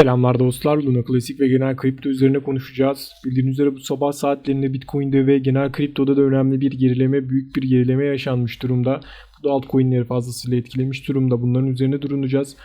Selamlar dostlar. Luna Klasik ve genel kripto üzerine konuşacağız. Bildiğiniz üzere bu sabah saatlerinde Bitcoin'de ve genel kriptoda da önemli bir gerileme, büyük bir gerileme yaşanmış durumda. Bu da altcoin'leri fazlasıyla etkilemiş durumda. Bunların üzerine durunacağız.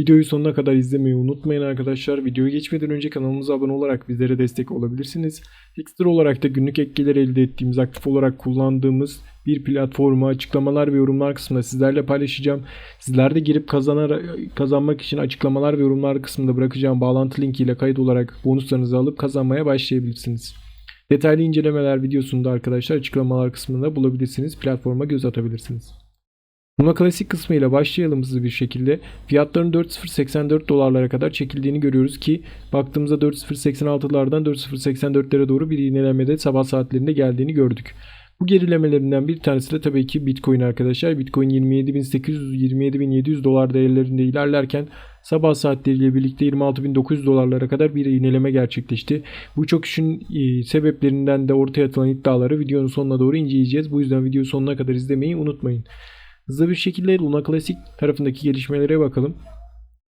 Videoyu sonuna kadar izlemeyi unutmayın arkadaşlar. Videoya geçmeden önce kanalımıza abone olarak bizlere destek olabilirsiniz. Ekstra olarak da günlük ekgeler elde ettiğimiz, aktif olarak kullandığımız bir platformu açıklamalar ve yorumlar kısmında sizlerle paylaşacağım. Sizler de girip kazanar, kazanmak için açıklamalar ve yorumlar kısmında bırakacağım bağlantı linkiyle kayıt olarak bonuslarınızı alıp kazanmaya başlayabilirsiniz. Detaylı incelemeler videosunda arkadaşlar açıklamalar kısmında bulabilirsiniz. Platforma göz atabilirsiniz. Luna Klasik kısmıyla başlayalım hızlı bir şekilde. Fiyatların 4.084 dolarlara kadar çekildiğini görüyoruz ki baktığımızda 4.086'lardan 4.084'lere doğru bir iğnelemede sabah saatlerinde geldiğini gördük. Bu gerilemelerinden bir tanesi de tabii ki Bitcoin arkadaşlar. Bitcoin 27.800-27.700 dolar değerlerinde ilerlerken sabah saatleriyle birlikte 26.900 dolarlara kadar bir iğneleme gerçekleşti. Bu çok işin e, sebeplerinden de ortaya atılan iddiaları videonun sonuna doğru inceleyeceğiz. Bu yüzden videoyu sonuna kadar izlemeyi unutmayın. Hızlı bir şekilde Luna Classic tarafındaki gelişmelere bakalım.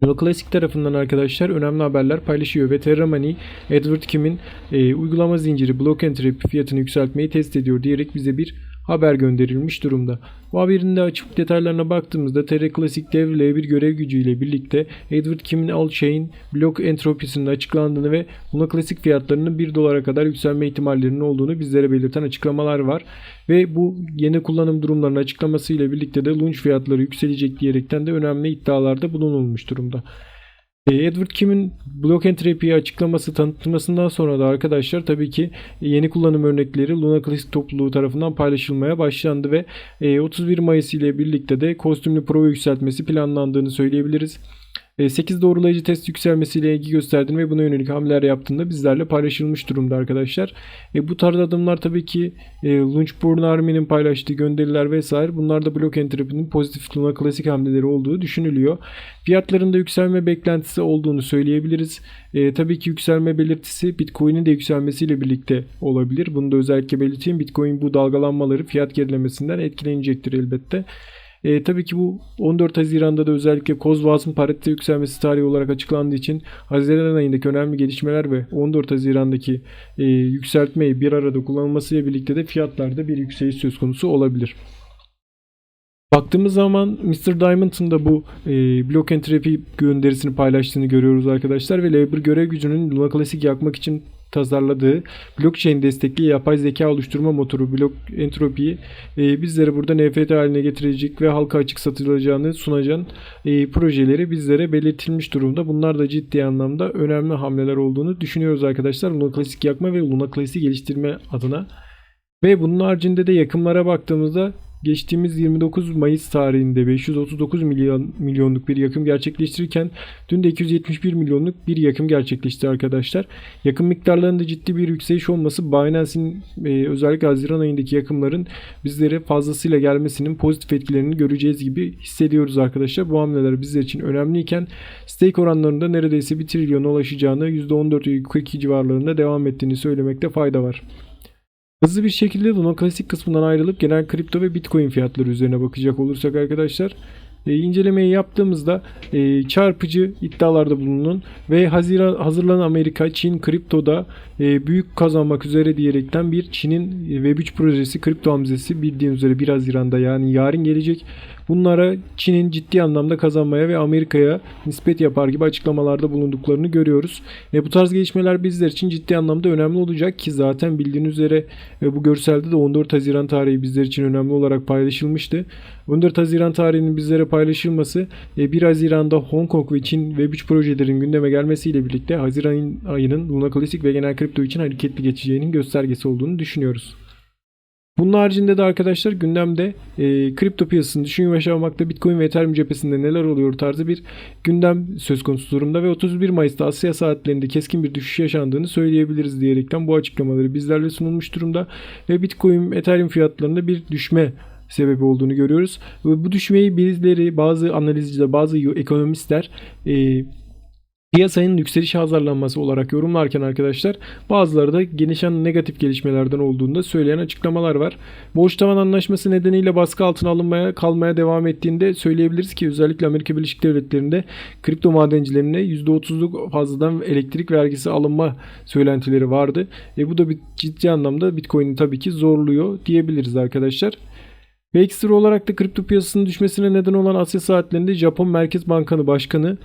Luna Classic tarafından arkadaşlar önemli haberler paylaşıyor ve Terra Money, Edward Kim'in e, uygulama zinciri Block and Trap fiyatını yükseltmeyi test ediyor diyerek bize bir haber gönderilmiş durumda. Bu haberin de açık detaylarına baktığımızda Terra Classic devreye bir görev gücüyle birlikte Edward Kim'in All-Chain blok entropisinin açıklandığını ve Luna Classic fiyatlarının 1 dolara kadar yükselme ihtimallerinin olduğunu bizlere belirten açıklamalar var. Ve bu yeni kullanım durumlarının açıklamasıyla birlikte de launch fiyatları yükselecek diyerekten de önemli iddialarda bulunulmuş durumda. E, Edward Kim'in Block Entropy'yi açıklaması tanıtılmasından sonra da arkadaşlar tabii ki yeni kullanım örnekleri Luna Classic topluluğu tarafından paylaşılmaya başlandı ve 31 e, Mayıs ile birlikte de kostümlü pro yükseltmesi planlandığını söyleyebiliriz. 8 e, doğrulayıcı test yükselmesiyle ilgi gösterdiğini ve buna yönelik hamleler yaptığında bizlerle paylaşılmış durumda arkadaşlar. E, bu tarz adımlar tabii ki e, Launchburn Army'nin paylaştığı gönderiler vesaire bunlar da Block Entropy'nin pozitif Luna klasik hamleleri olduğu düşünülüyor. Fiyatlarında yükselme beklentisi olduğunu söyleyebiliriz. E, tabii ki yükselme belirtisi Bitcoin'in de yükselmesiyle birlikte olabilir. Bunu da özellikle belirteyim. Bitcoin bu dalgalanmaları fiyat gerilemesinden etkilenecektir elbette. E, tabii ki bu 14 Haziran'da da özellikle Kozvaz'ın paritede yükselmesi tarihi olarak açıklandığı için Haziran ayındaki önemli gelişmeler ve 14 Haziran'daki e, yükseltmeyi bir arada kullanılmasıyla birlikte de fiyatlarda bir yükseliş söz konusu olabilir. Baktığımız zaman Mr. Diamond'ın da bu e, Block Entropy gönderisini paylaştığını görüyoruz arkadaşlar ve Labor görev gücünün Luna Classic yakmak için tasarladığı blockchain destekli yapay zeka oluşturma motoru Block Entropy'yi e, bizlere burada NFT haline getirecek ve halka açık satılacağını sunacağın e, projeleri bizlere belirtilmiş durumda. Bunlar da ciddi anlamda önemli hamleler olduğunu düşünüyoruz arkadaşlar. Luna Classic yakma ve Luna Classic geliştirme adına. Ve bunun haricinde de yakınlara baktığımızda geçtiğimiz 29 Mayıs tarihinde 539 milyon milyonluk bir yakım gerçekleştirirken dün de 271 milyonluk bir yakım gerçekleşti arkadaşlar. Yakım miktarlarında ciddi bir yükseliş olması Binance'in e, özellikle Haziran ayındaki yakımların bizlere fazlasıyla gelmesinin pozitif etkilerini göreceğiz gibi hissediyoruz arkadaşlar. Bu hamleler bizler için önemliyken stake oranlarında neredeyse 1 trilyona ulaşacağını %14-42 civarlarında devam ettiğini söylemekte fayda var. Hızlı bir şekilde Luna Klasik kısmından ayrılıp genel kripto ve bitcoin fiyatları üzerine bakacak olursak arkadaşlar e, incelemeyi yaptığımızda e, çarpıcı iddialarda bulunun ve Haziran hazırlanan Amerika Çin kriptoda e, büyük kazanmak üzere diyerekten bir Çin'in e, Web3 projesi kripto hamlesi bildiğiniz üzere 1 Haziran'da yani yarın gelecek. Bunlara Çin'in ciddi anlamda kazanmaya ve Amerika'ya nispet yapar gibi açıklamalarda bulunduklarını görüyoruz. E, bu tarz gelişmeler bizler için ciddi anlamda önemli olacak ki zaten bildiğiniz üzere e, bu görselde de 14 Haziran tarihi bizler için önemli olarak paylaşılmıştı. 14 Haziran tarihinin bizlere paylaşılması 1 e, Haziran'da Hong Kong ve Çin Web3 projelerin gündeme gelmesiyle birlikte Haziran ayının Luna Classic ve genel kripto için hareketli geçeceğinin göstergesi olduğunu düşünüyoruz. Bunun haricinde de arkadaşlar gündemde e, kripto piyasasının düşün yaşamakta Bitcoin ve Ethereum cephesinde neler oluyor tarzı bir gündem söz konusu durumda ve 31 Mayıs'ta Asya saatlerinde keskin bir düşüş yaşandığını söyleyebiliriz diyerekten bu açıklamaları bizlerle sunulmuş durumda ve Bitcoin Ethereum fiyatlarında bir düşme sebebi olduğunu görüyoruz. Ve bu düşmeyi birileri bazı analizciler bazı ekonomistler e, piyasanın yükseliş hazırlanması olarak yorumlarken arkadaşlar bazıları da gelişen negatif gelişmelerden olduğunda söyleyen açıklamalar var. Borç tavan anlaşması nedeniyle baskı altına alınmaya kalmaya devam ettiğinde söyleyebiliriz ki özellikle Amerika Birleşik Devletleri'nde kripto madencilerine %30'luk fazladan elektrik vergisi alınma söylentileri vardı. E bu da bir ciddi anlamda Bitcoin'i tabii ki zorluyor diyebiliriz arkadaşlar. Ve ekstra olarak da kripto piyasasının düşmesine neden olan Asya saatlerinde Japon Merkez Bankanı Başkanı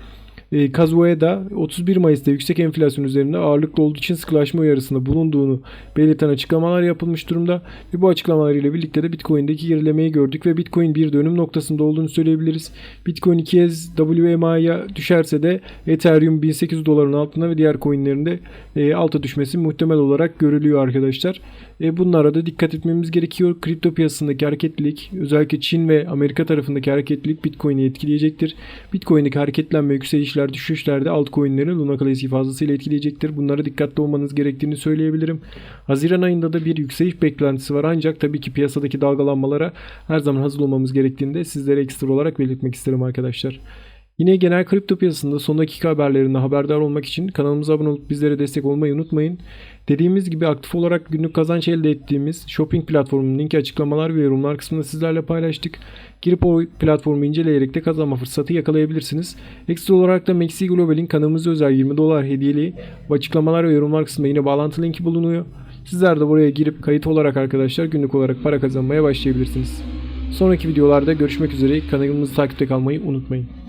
e, Kazueda 31 Mayıs'ta yüksek enflasyon üzerinde ağırlıklı olduğu için sıkılaşma uyarısında bulunduğunu belirten açıklamalar yapılmış durumda. Ve bu açıklamalarıyla birlikte de Bitcoin'deki gerilemeyi gördük ve Bitcoin bir dönüm noktasında olduğunu söyleyebiliriz. Bitcoin 2 kez WMA'ya düşerse de Ethereum 1800 doların altına ve diğer coinlerinde e, alta düşmesi muhtemel olarak görülüyor arkadaşlar. E, bunlara da dikkat etmemiz gerekiyor. Kripto piyasasındaki hareketlilik özellikle Çin ve Amerika tarafındaki hareketlilik Bitcoin'i etkileyecektir. Bitcoin'deki hareketlenme yükselişler düşüşlerde altcoin'leri Luna Classic fazlasıyla etkileyecektir. Bunlara dikkatli olmanız gerektiğini söyleyebilirim. Haziran ayında da bir yükseliş beklentisi var ancak tabii ki piyasadaki dalgalanmalara her zaman hazır olmamız gerektiğini de sizlere ekstra olarak belirtmek isterim arkadaşlar. Yine genel kripto piyasasında son dakika haberlerinde haberdar olmak için kanalımıza abone olup bizlere destek olmayı unutmayın. Dediğimiz gibi aktif olarak günlük kazanç elde ettiğimiz shopping platformunun linki açıklamalar ve yorumlar kısmında sizlerle paylaştık. Girip o platformu inceleyerek de kazanma fırsatı yakalayabilirsiniz. Ekstra olarak da Maxi Global'in kanalımıza özel 20 dolar hediyeli açıklamalar ve yorumlar kısmında yine bağlantı linki bulunuyor. Sizler de buraya girip kayıt olarak arkadaşlar günlük olarak para kazanmaya başlayabilirsiniz. Sonraki videolarda görüşmek üzere kanalımızı takipte kalmayı unutmayın.